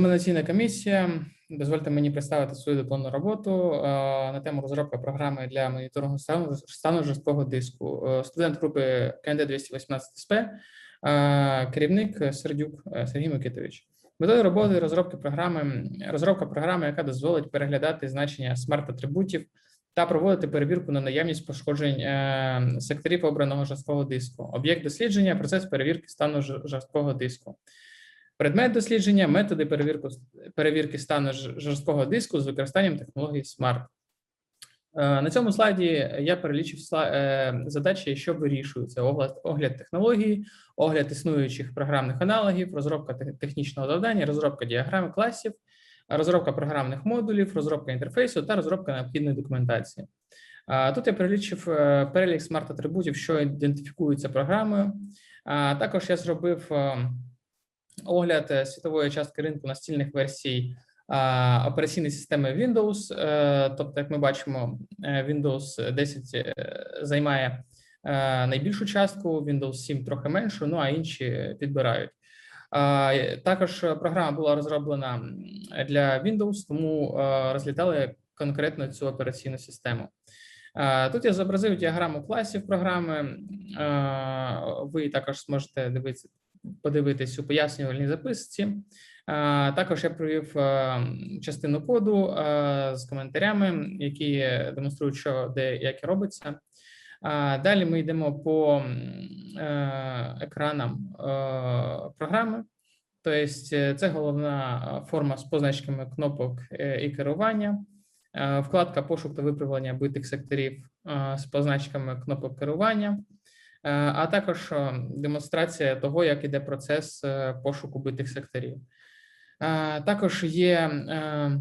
Екзаменаційна комісія. Дозвольте мені представити свою дипломну роботу е, на тему розробка програми для моніторингу стану, стану жорсткого диску. Е, Студент групи КНД 218 СП, е, керівник Сердюк Сергій Микитович. Метою роботи розробки програми розробка програми, яка дозволить переглядати значення смарт-атрибутів та проводити перевірку на наявність пошкоджень секторів обраного жорсткого диску. Об'єкт дослідження процес перевірки стану жорсткого диску. Предмет дослідження, методи перевірки, перевірки стану жорсткого диску з використанням технології SMART. Е, На цьому слайді я перелічив е, задачі, що вирішуються: огляд, огляд технології, огляд існуючих програмних аналогів, розробка технічного завдання, розробка діаграми класів, розробка програмних модулів, розробка інтерфейсу та розробка необхідної документації. Тут я перелічив е, перелік смарт-атрибутів, що ідентифікуються програмою. Також я зробив е, огляд е, світової частки ринку настільних версій операційної системи Windows. Е, Тобто, як ми бачимо, е, Windows 10 е, займає найбільшу частку, Windows 7 трохи меншу, ну а інші підбирають. Також програма була розроблена для Windows, тому розглядали конкретно цю операційну систему. Тут я зобразив діаграму класів програми. Ви також зможете дивитися, подивитись у пояснювальній записці. Також я провів частину коду з коментарями, які демонструють, що де як робиться. Далі ми йдемо по е, екранам е, програми. Тобто, е, це головна форма з позначками кнопок і керування. Вкладка пошук та виправлення битих секторів з позначками кнопок керування, а також е, демонстрація того, як іде процес е, пошуку битих секторів. Е, Також є е,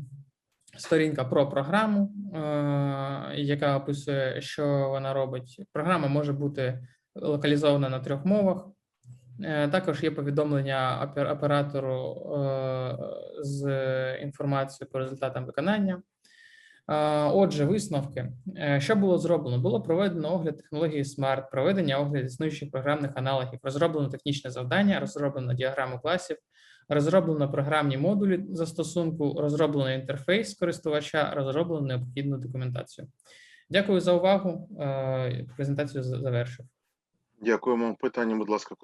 сторінка про програму, е, яка описує, що вона робить. Програма може бути локалізована на трьох мовах. Е, Також є повідомлення оператору е, з інформацією по результатам виконання. Отже, висновки. Е, Що було зроблено? Було проведено огляд технології SMART, проведення огляду існуючих програмних аналогів, розроблено технічне завдання, розроблено діаграму класів, розроблено програмні модулі застосунку, розроблено інтерфейс користувача, розроблено необхідну документацію. Дякую за увагу. Е, Презентацію завершив. Дякуємо. Питання, будь ласка, колеги.